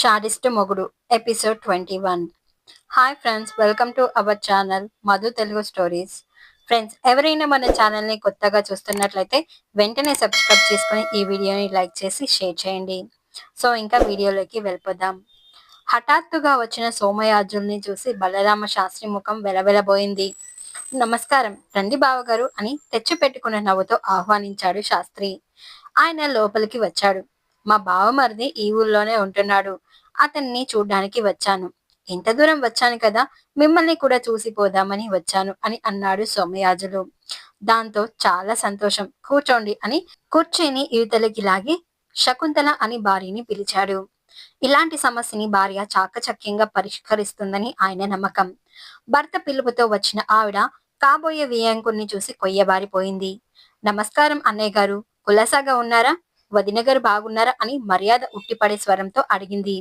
Sadist మొగుడు episode twenty one. Hi friends welcome to our channel Madhu Telugu stories. Friends ఎవరైనా మన ఛానల్ని కొత్తగా చూస్తున్నట్లయితే వెంటనే సబ్స్క్రైబ్ చేసుకొని ఈ వీడియోని లైక్ చేసి షేర్ చేయండి. సో ఇంకా వీడియోలోకి వెళ్ళిపోదాం. హఠాత్తుగా వచ్చిన సోమయాజుల్ని చూసి బలరామ శాస్త్రి ముఖం వెలవెలబోయింది. నమస్కారం రండి బావగారు అని తెచ్చిపెట్టుకున్న నవ్వుతో ఆహ్వానించాడు శాస్త్రి. ఆయన లోపలికి వచ్చాడు. మా బావమరిది ఈ ఊళ్ళోనే ఉంటున్నాడు. అతన్ని చూడ్డానికి వచ్చాను. ఇంత దూరం వచ్చాను కదా మిమ్మల్ని కూడా చూసిపోదామని వచ్చాను అని అన్నాడు సోమయాజులు. దాంతో చాలా సంతోషం. కూర్చోండి అని కుర్చీని ఇవతలకి లాగి శకుంతల అని భార్యని పిలిచాడు. ఇలాంటి సమస్యని భార్య చాకచక్యంగా పరిష్కరిస్తుందని ఆయన నమ్మకం. భర్త పిలుపుతో వచ్చిన ఆవిడ కాబోయే వియంకుణ్ణి చూసి కొయ్యబారిపోయింది. నమస్కారం అన్నయ్య గారు. కులసాగా ఉన్నారా? వదినగారు బాగున్నారా అని మర్యాద ఉట్టిపడే స్వరంతో అడిగింది.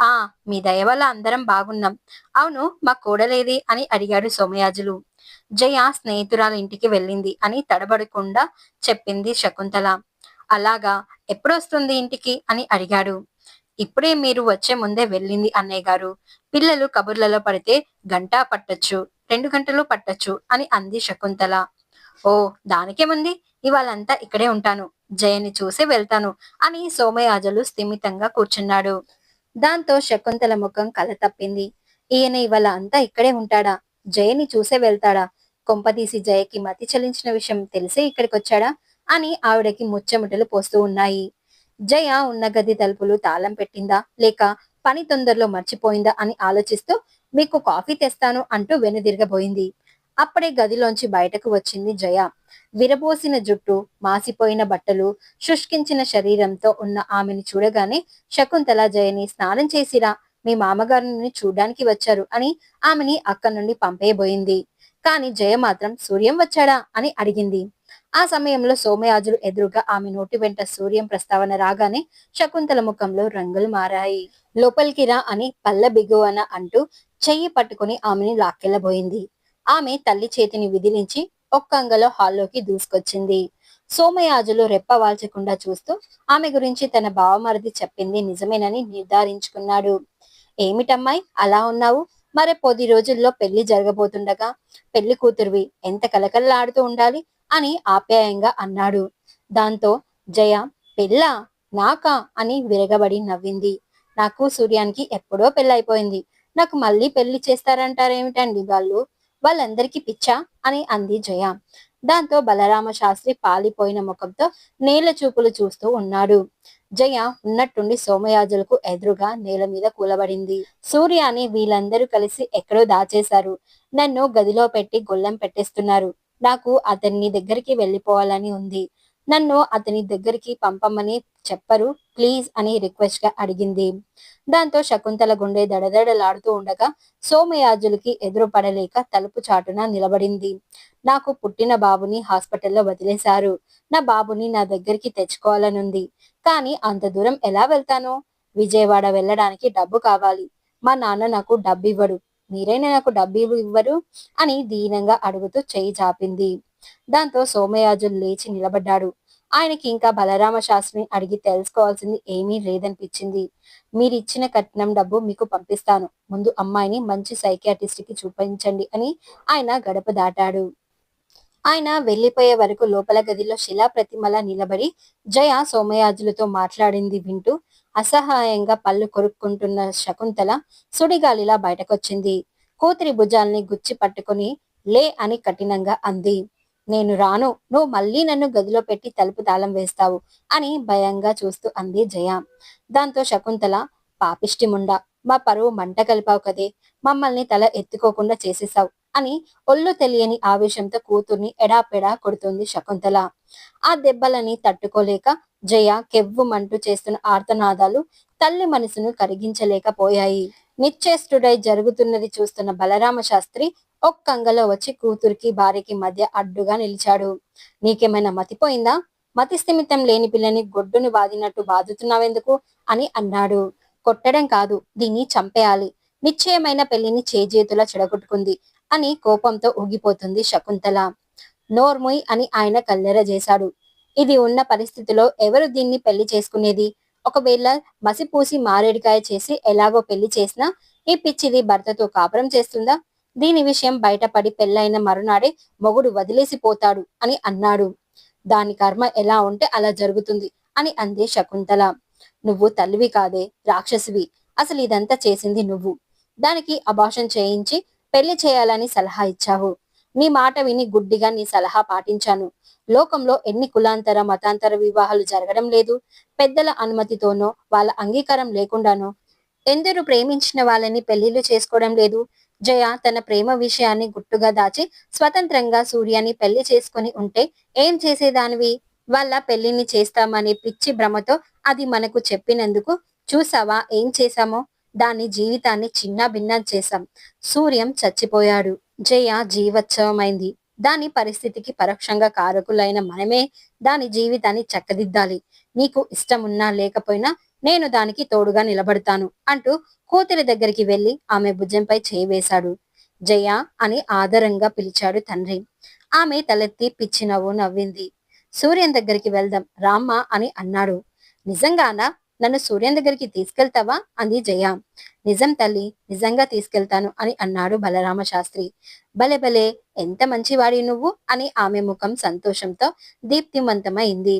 ఆ మీ దయ వల్ల అందరం బాగున్నాం. అవును మా కూడలేది అని అడిగాడు సోమయాజులు. జయ స్నేహితురాల ఇంటికి వెళ్ళింది అని తడబడకుండా చెప్పింది శకుంతల. అలాగా ఎప్పుడొస్తుంది ఇంటికి? అని అడిగాడు. ఇప్పుడే మీరు వచ్చే ముందే వెళ్ళింది అన్నయ్య గారు. పిల్లలు కబుర్లలో పడితే గంట పట్టొచ్చు రెండు గంటలు పట్టొచ్చు అని అంది శకుంతల. ఓ దానికేముంది ఇవాళంతా ఇక్కడే ఉంటాను. జయని చూసి వెళ్తాను అని సోమయాజులు స్థిమితంగా కూర్చున్నాడు. దాంతో శకుంతల ముఖం కల తప్పింది. ఈయన ఇవాళ అంతా ఇక్కడే ఉంటాడా? జయని చూసే వెళ్తాడా? కొంపదీసి జయకి మతి చలించిన విషయం తెలిసే ఇక్కడికి వచ్చాడా అని ఆవిడకి ముచ్చముటలు పోస్తూ ఉన్నాయి. జయ ఉన్న గది తలుపులు తాళం పెట్టిందా? లేక పని తొందరలో మర్చిపోయిందా అని ఆలోచిస్తూ మీకు కాఫీ తెస్తాను అంటూ వెనుదిరగబోయింది. అప్పుడే గదిలోంచి బయటకు వచ్చింది జయ. విరబోసిన జుట్టు మాసిపోయిన బట్టలు శుష్కించిన శరీరంతో ఉన్న ఆమెను చూడగానే శకుంతల జయని స్నానం చేసిరా మీ మామగారిని చూడ్డానికి వచ్చారు అని ఆమెని అక్కడి నుండి పంపేయబోయింది. కాని జయ మాత్రం సూర్యం వచ్చాడా అని అడిగింది. ఆ సమయంలో సోమయాజులు ఎదురుగా ఆమె నోటి వెంట సూర్యం ప్రస్తావన రాగానే శకుంతల ముఖంలో రంగులు మారాయి. లోపలికి రా అని పల్ల బిగువన అంటూ చెయ్యి పట్టుకుని ఆమెని లాక్కెళ్ళబోయింది. ఆమె తల్లి చేతిని విదిలించి ఒక్కంగలో హాల్లోకి దూసుకొచ్చింది. సోమయాజులు రెప్పవాల్చకుండా చూస్తూ ఆమె గురించి తన బావమరిది చెప్పింది నిజమేనని నిర్ధారించుకున్నాడు. ఏమిటమ్మాయి అలా ఉన్నావు? మరి పది రోజుల్లో పెళ్ళి జరగబోతుండగా పెళ్ళి కూతురువి ఎంత కలకలలాడుతూ ఉండాలి అని ఆప్యాయంగా అన్నాడు. దాంతో జయ పెళ్ళ? నాకా? అని విరగబడి నవ్వింది. నాకు సూర్యానికి ఎప్పుడో పెళ్ళైపోయింది. నాకు మళ్ళీ పెళ్ళి చేస్తారంటారేమిటండి వాళ్ళు? వాళ్ళందరికీ పిచ్చా? అని అంది జయ. దాంతో బలరామ శాస్త్రి పాలిపోయిన ముఖంతో నేల చూపులు చూస్తూ ఉన్నాడు. జయ ఉన్నట్టుండి సోమయాజులకు ఎదురుగా నేల మీద కూలబడింది. సూర్యాని వీళ్ళందరూ కలిసి ఎక్కడో దాచేశారు. నన్ను గదిలో పెట్టి గొల్లం పెట్టేస్తున్నారు. నాకు అతన్ని దగ్గరికి వెళ్ళిపోవాలని ఉంది. నన్ను అతని దగ్గరికి పంపమని చెప్పరు ప్లీజ్ అని రిక్వెస్ట్గా అడిగింది. దాంతో శకుంతల గుండె దడదడలాడుతూ ఉండగా సోమయాజులకి ఎదురు పడలేక తలుపు చాటున నిలబడింది. నాకు పుట్టిన బాబుని హాస్పిటల్లో వదిలేశారు. నా బాబుని నా దగ్గరికి తెచ్చుకోవాలనుంది. కానీ అంత దూరం ఎలా వెళ్తాను? విజయవాడ వెళ్ళడానికి డబ్బు కావాలి. మా నాన్న నాకు డబ్బు ఇవ్వడు మీరైనా నాకు డబ్బు ఇవ్వరు? అని దీనంగా అడుగుతూ చేయి చాపింది. దాంతో సోమయాజులు లేచి నిలబడ్డాడు. ఆయనకి ఇంకా బలరామ శాస్త్రిని అడిగి తెలుసుకోవాల్సింది ఏమీ లేదనిపించింది. మీరిచ్చిన కట్నం డబ్బు మీకు పంపిస్తాను. ముందు అమ్మాయిని మంచి సైకియాటిస్ట్కి చూపించండి అని ఆయన గడప దాటాడు. ఆయన వెళ్ళిపోయే వరకు లోపల గదిలో శిలా ప్రతిమల నిలబడి జయ సోమయాజులతో మాట్లాడింది వింటూ అసహాయంగా పళ్ళు కొరుక్కుంటున్న శకుంతల సుడిగాలిలా బయటకొచ్చింది. కూతురి భుజాల్ని గుచ్చి పట్టుకుని లే అని కఠినంగా అంది. నేను రాను నువ్వు మళ్ళీ నన్ను గదిలో పెట్టి తలుపు తాళం వేస్తావు అని భయంగా చూస్తూ అంది జయ. దాంతో శకుంతల పాపిష్టి ముండా మా పరువు మంట కలిపావు కదే మమ్మల్ని తల ఎత్తుకోకుండా చేసేసావు అని ఒళ్ళు తెలియని ఆవేశంతో కూతుర్ని ఎడాపెడా కొడుతుంది శకుంతల. ఆ దెబ్బలని తట్టుకోలేక జయ కెవ్వుమంటూ చేస్తున్న ఆర్తనాదాలు తల్లి మనసును కరిగించలేకపోయాయి. నిశ్చేష్టుడై జరుగుతున్నది చూస్తున్న బలరామ శాస్త్రి ఒక్కంగలో వచ్చి కూతురికి భార్యకి మధ్య అడ్డుగా నిలిచాడు. నీకేమైనా మతిపోయిందా? మతి స్థిమితం లేని పిల్లని గొడ్డును బాదినట్టు బాదుతున్నావెందుకు? అని అన్నాడు. కొట్టడం కాదు దీన్ని చంపేయాలి. నిశ్చయమైన పెళ్ళిని చేజేతులా చెడగొట్టుకుంది అని కోపంతో ఊగిపోతుంది శకుంతల. నోర్ముయ్ అని ఆయన కల్లెర చేశాడు. ఇది ఉన్న పరిస్థితిలో ఎవరు దీన్ని పెళ్ళి చేసుకునేది? ఒకవేళ మసిపూసి మారేడికాయ చేసి ఎలాగో పెళ్ళి చేసినా ఈ పిచ్చిది భర్తతో కాపురం చేస్తుందా? దీని విషయం బయటపడి పెళ్ళైన మరునాడే మొగుడు వదిలేసిపోతాడు అని అన్నాడు. దాని కర్మ ఎలా ఉంటే అలా జరుగుతుంది అని అంది శకుంతల. నువ్వు తల్లివి కాదే రాక్షసివి. అసలు ఇదంతా చేసింది నువ్వు. దానికి అభాషం చేయించి పెళ్ళి చేయాలని సలహా ఇచ్చావు. నీ మాట విని గుడ్డిగా నీ సలహా పాటించాను. లోకంలో ఎన్ని కులాంతర మతాంతర వివాహాలు జరగడం లేదు. పెద్దల అనుమతితోనో వాళ్ళ అంగీకారం లేకుండానో. ఎందరు ప్రేమించిన వాళ్ళని పెళ్ళిళ్ళు చేసుకోవడం లేదు. జయ తన ప్రేమ విషయాన్ని గుట్టుగా దాచి స్వతంత్రంగా సూర్యాని పెళ్ళి చేసుకుని ఉంటే ఏం చేసేదానివి? వాళ్ళ పెళ్ళిని చేస్తామనే పిచ్చి భ్రమతో అది మనకు చెప్పినందుకు చూసావా ఏం చేశామో? దాని జీవితాన్ని చిన్న భిన్నం చేశాం. సూర్యం చచ్చిపోయాడు. జయ జీవోత్సవమైంది. దాని పరిస్థితికి పరోక్షంగా కారకులైన మనమే దాని జీవితాన్ని చక్కదిద్దాలి. నీకు ఇష్టమున్నా లేకపోయినా నేను దానికి తోడుగా నిలబడతాను అంటూ కూతురి దగ్గరికి వెళ్ళి ఆమె భుజంపై చేయి వేశాడు. జయ అని ఆదరంగా పిలిచాడు తండ్రి. ఆమె తలెత్తి పిచ్చి నవ్వు నవ్వింది. సూర్యన్ దగ్గరికి వెళ్దాం రామ్మ అని అన్నాడు. నిజంగానా? నన్ను సూర్యన్ దగ్గరికి తీసుకెళ్తావా? అంది జయ. నిజం తల్లి నిజంగా తీసుకెళ్తాను అని అన్నాడు బలరామ శాస్త్రి భలే భలే ఎంత మంచివాడి నువ్వు అని ఆమె ముఖం సంతోషంతో దీప్తిమంతమైంది.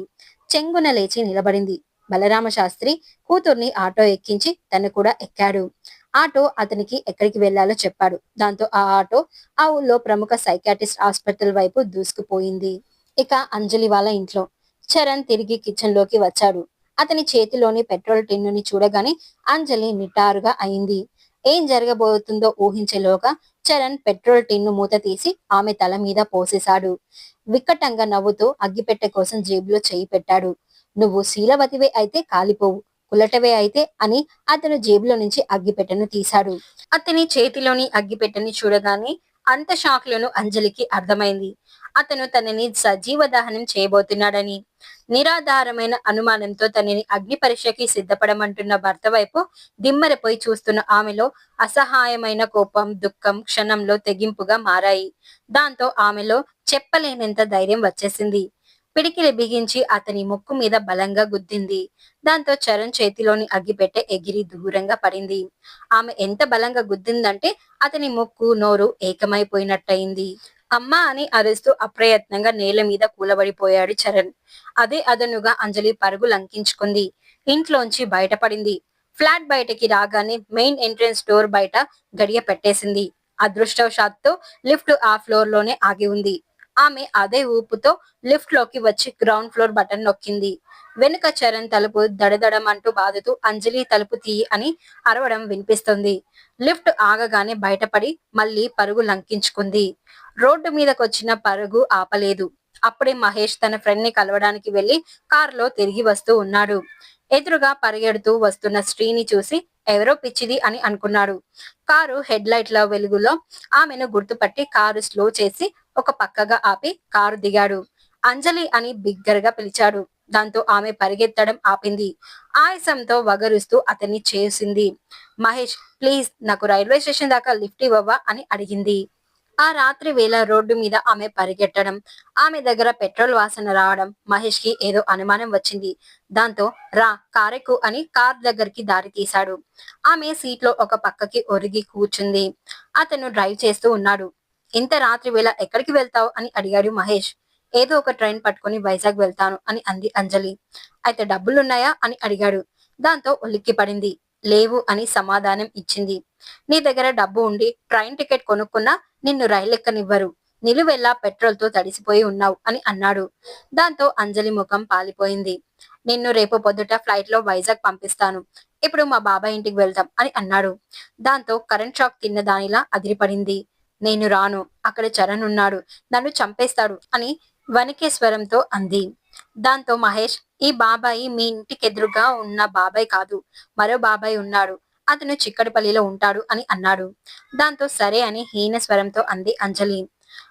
చెంగున లేచి నిలబడింది. బలరామ శాస్త్రి కూతుర్ని ఆటో ఎక్కించి తను కూడా ఎక్కాడు. ఆటో అతనికి ఎక్కడికి వెళ్ళాలో చెప్పాడు. దాంతో ఆ ఆటో ఆ ఊళ్ళో ప్రముఖ సైకాటిస్ట్ హాస్పిటల్ వైపు దూసుకుపోయింది. ఇక అంజలి వాళ్ళ ఇంట్లో. చరణ్ తిరిగి కిచెన్లోకి వచ్చాడు. అతని చేతిలోని పెట్రోల్ టిన్నుని చూడగానే అంజలి నిటారుగా అయింది. ఏం జరగబోతుందో ఊహించేలోగా చరణ్ పెట్రోల్ టిన్ను మూత తీసి ఆమె తల మీద పోసేశాడు. వికటంగా నవ్వుతూ అగ్గిపెట్టె కోసం జేబులో చేయి పెట్టాడు. నువ్వు శీలవతివే అయితే కాలిపోవు కులటవే అయితే అని అతను జేబులో నుంచి అగ్గిపెట్టెను తీశాడు. అతని చేతిలోని అగ్గిపెట్టెని చూడగానే అంత షాక్లను అంజలికి అర్థమైంది. అతను తనని సజీవ దహనం చేయబోతున్నాడని నిరాధారమైన అనుమానంతో తనని అగ్ని పరీక్షకి సిద్ధపడమంటున్న భర్త వైపు దిమ్మరపోయి చూస్తున్న ఆమెలో అసహాయమైన కోపం దుఃఖం క్షణంలో తెగింపుగా మారాయి. దాంతో ఆమెలో చెప్పలేనంత ధైర్యం వచ్చేసింది. పిడికిలి బిగించి అతని ముక్కు మీద బలంగా గుద్దింది. దాంతో చరణ్ చేతిలోని అగ్గిపెట్టె ఎగిరి దూరంగా పడింది. ఆమె ఎంత బలంగా గుద్దిందంటే అతని ముక్కు నోరు ఏకమైపోయినట్టయింది. అమ్మా అని అరుస్తూ అప్రయత్నంగా నేల మీద కూలబడిపోయాడు చరణ్. అదే అదనుగా అంజలి పరుగు లంకించుకుంది. ఇంట్లోంచి బయటపడింది. ఫ్లాట్ బయటకి రాగానే మెయిన్ ఎంట్రన్స్ డోర్ బయట గడియ పెట్టేసింది. అదృష్టవశాత్తు లిఫ్ట్ ఆ ఫ్లోర్లోనే ఆగి ఉంది. ఆమె అదే ఊపుతో లిఫ్ట్లోకి వచ్చి గ్రౌండ్ ఫ్లోర్ బటన్ నొక్కింది. వెనుక చరణ్ తలుపు దడదడమంటూ బాదుతూ అంజలి తలుపు తీయి అని అరవడం వినిపిస్తుంది. లిఫ్ట్ ఆగగానే బయటపడి మళ్ళీ పరుగు లంకించుకుంది. రోడ్డు మీదకొచ్చిన పరుగు ఆపలేదు. అప్పుడే మహేష్ తన ఫ్రెండ్ని కలవడానికి వెళ్ళి కారులో తిరిగి వస్తూ ఉన్నాడు. ఎదురుగా పరిగెడుతూ వస్తున్న స్త్రీని చూసి ఎవరో పిచ్చిది అని అనుకున్నాడు. కారు హెడ్ లైట్ల వెలుగులో ఆమెను గుర్తుపట్టి కారు స్లో చేసి ఒక పక్కగా ఆపి కారు దిగాడు. అంజలి అని బిగ్గరగా పిలిచాడు. దాంతో ఆమె పరిగెత్తడం ఆపింది. ఆయాసంతో వగరుస్తూ అతన్ని చేసింది. మహేష్ ప్లీజ్ నాకు రైల్వే స్టేషన్ దాకా లిఫ్ట్ ఇవ్వవా? అని అడిగింది. ఆ రాత్రి వేళ రోడ్డు మీద ఆమె పరిగెట్టడం ఆమె దగ్గర పెట్రోల్ వాసన రావడం మహేష్కి ఏదో అనుమానం వచ్చింది. దాంతో రా కారెక్కు అని కార్ దగ్గరికి దారి తీశాడు. ఆమె సీట్లో ఒక పక్కకి ఒరిగి కూర్చుంది. అతను డ్రైవ్ చేస్తూ ఉన్నాడు. ఇంత రాత్రి వేళ ఎక్కడికి వెళ్తావు? అని అడిగాడు మహేష్. ఏదో ఒక ట్రైన్ పట్టుకుని వైజాగ్ వెళ్తాను అని అంది అంజలి. అయితే డబ్బులున్నాయా? అని అడిగాడు. దాంతో ఉలిక్కి పడింది లేవు అని సమాధానం ఇచ్చింది. నీ దగ్గర డబ్బు ఉండి ట్రైన్ టికెట్ కొనుక్కున్నా నిన్ను రైలు ఎక్కనివ్వరు నిలువెల్లా పెట్రోల్తో తడిసిపోయి ఉన్నావు అని అన్నాడు. దాంతో అంజలి ముఖం పాలిపోయింది. నిన్ను రేపు పొద్దుట ఫ్లైట్లో వైజాగ్ పంపిస్తాను. ఇప్పుడు మా బాబాయ్ ఇంటికి వెళ్తాం అని అన్నాడు. దాంతో కరెంట్ షాక్ తిన్న దానిలా అదిరిపడింది. నేను రాను. అక్కడ చరణ్ ఉన్నాడు. నన్ను చంపేస్తాడు అని వణికే స్వరంతో అంది. దాంతో మహేష్ ఈ బాబాయి మీ ఇంటికి ఎదురుగా ఉన్న బాబాయ్ కాదు. మరో బాబాయ్ ఉన్నాడు. అతను చిక్కడపల్లిలో ఉంటాడు అని అన్నాడు. దాంతో సరే అని హీన స్వరంతో అంది అంజలి.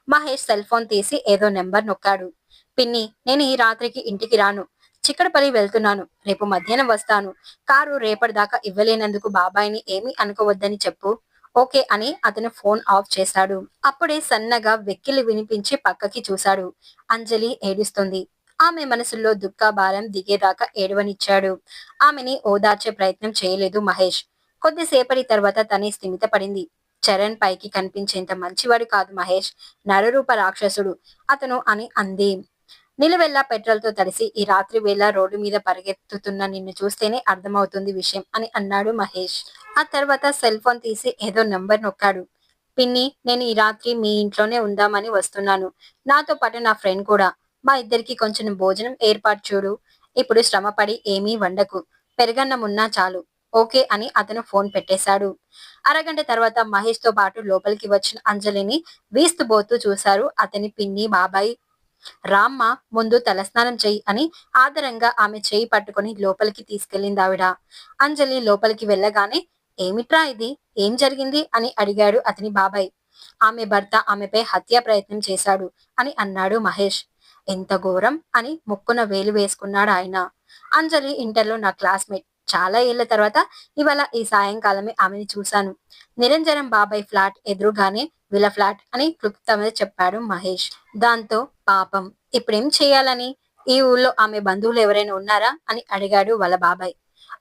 మహేష్ సెల్ ఫోన్ తీసి ఏదో నెంబర్ నొక్కాడు. పిన్ని నేను ఈ రాత్రికి ఇంటికి రాను. చిక్కడపల్లి వెళ్తున్నాను. రేపు మధ్యాహ్నం వస్తాను. కారు రేపటిదాకా ఇవ్వలేనందుకు బాబాయిని ఏమీ అనుకోవద్దని చెప్పు. ఓకే అని అతను ఫోన్ ఆఫ్ చేశాడు. అప్పుడే సన్నగా వెక్కిలి వినిపించి పక్కకి చూశాడు. అంజలి ఏడుస్తుంది. ఆమె మనసులో దుఃఖ భారం దిగేదాకా ఏడవనిచ్చాడు. ఆమెని ఓదార్చే ప్రయత్నం చేయలేదు మహేష్. కొద్దిసేపటి తర్వాత తనే స్థిమిత పడింది చరణ్ పైకి కనిపించేంత మంచివాడు కాదు మహేష్. నరరూప రాక్షసుడు. అతను అని అంది. నిలువెల్లా పెట్రోల్తో తడిసి ఈ రాత్రి వేళ రోడ్డు మీద పరిగెత్తుతున్న నిన్ను చూస్తేనే అర్థమవుతుంది విషయం అని అన్నాడు మహేష్. ఆ తర్వాత సెల్ ఫోన్ తీసి ఏదో నంబర్ నొక్కాడు. పిన్ని నేను ఈ రాత్రి మీ ఇంట్లోనే ఉందామని వస్తున్నాను. నాతో పాటు నా ఫ్రెండ్ కూడా. మా ఇద్దరికి కొంచెం భోజనం ఏర్పాటు చూడు. ఇప్పుడు శ్రమపడి ఏమీ వండకు. పెరగన్నమున్నా చాలు. ఓకే అని అతను ఫోన్ పెట్టేశాడు. అరగంట తర్వాత మహేష్తో పాటు లోపలికి వచ్చిన అంజలిని వీస్తుబోతూ చూశారు అతని పిన్ని బాబాయ్. రామ్మ ముందు తలస్నానం చెయ్యి అని ఆదరంగా ఆమె చేయి పట్టుకుని లోపలికి తీసుకెళ్ళింది ఆవిడ. అంజలి లోపలికి వెళ్ళగానే ఏమిట్రా ఇది? ఏం జరిగింది? అని అడిగాడు అతని బాబాయ్. ఆమె భర్త ఆమెపై హత్యా ప్రయత్నం చేశాడు అని అన్నాడు మహేష్. ఎంత ఘోరం అని ముక్కున వేలు వేసుకున్నాడు ఆయన. అంజలి ఇంటర్లో నా క్లాస్మేట్. చాలా ఏళ్ళ తర్వాత ఇవాళ ఈ సాయంకాలమే ఆమెని చూశాను. నిరంజనం బాబాయ్ ఫ్లాట్ ఎదురుగానే విల ఫ్లాట్ అని క్లుప్తమని చెప్పాడు మహేష్. దాంతో పాపం ఇప్పుడేం చేయాలని? ఈ ఊళ్ళో ఆమె బంధువులు ఎవరైనా ఉన్నారా? అని అడిగాడు వాళ్ళ బాబాయ్.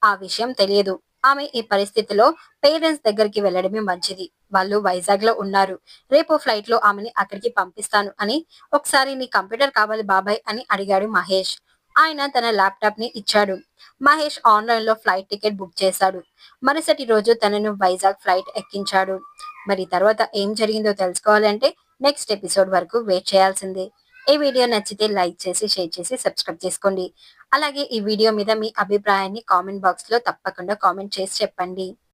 ఆ విషయం తెలియదు. ఆమె ఈ పరిస్థితిలో పేరెంట్స్ దగ్గరికి వెళ్ళడమే మంచిది. వాళ్ళు వైజాగ్లో ఉన్నారు. రేపు ఫ్లైట్లో ఆమెని అక్కడికి పంపిస్తాను అని ఒకసారి నీ కంప్యూటర్ కావాలి బాబాయ్ అని అడిగాడు మహేష్. ఆయన తన ల్యాప్టాప్ని ఇచ్చాడు. మహేష్ ఆన్లైన్లో ఫ్లైట్ టికెట్ బుక్ చేశాడు. మరుసటి రోజు తనను వైజాగ్ ఫ్లైట్ ఎక్కించాడు. మరి తర్వాత ఏం జరిగిందో తెలుసుకోవాలంటే నెక్స్ట్ ఎపిసోడ్ వరకు వెయిట్ చేయాల్సిందే. ఈ వీడియో నచ్చితే లైక్ చేసి షేర్ చేసి సబ్స్క్రైబ్ చేసుకోండి. అలాగే ఈ వీడియో మీద మీ అభిప్రాయాన్ని కామెంట్ బాక్స్లో తప్పకుండా కామెంట్ చేసి చెప్పండి.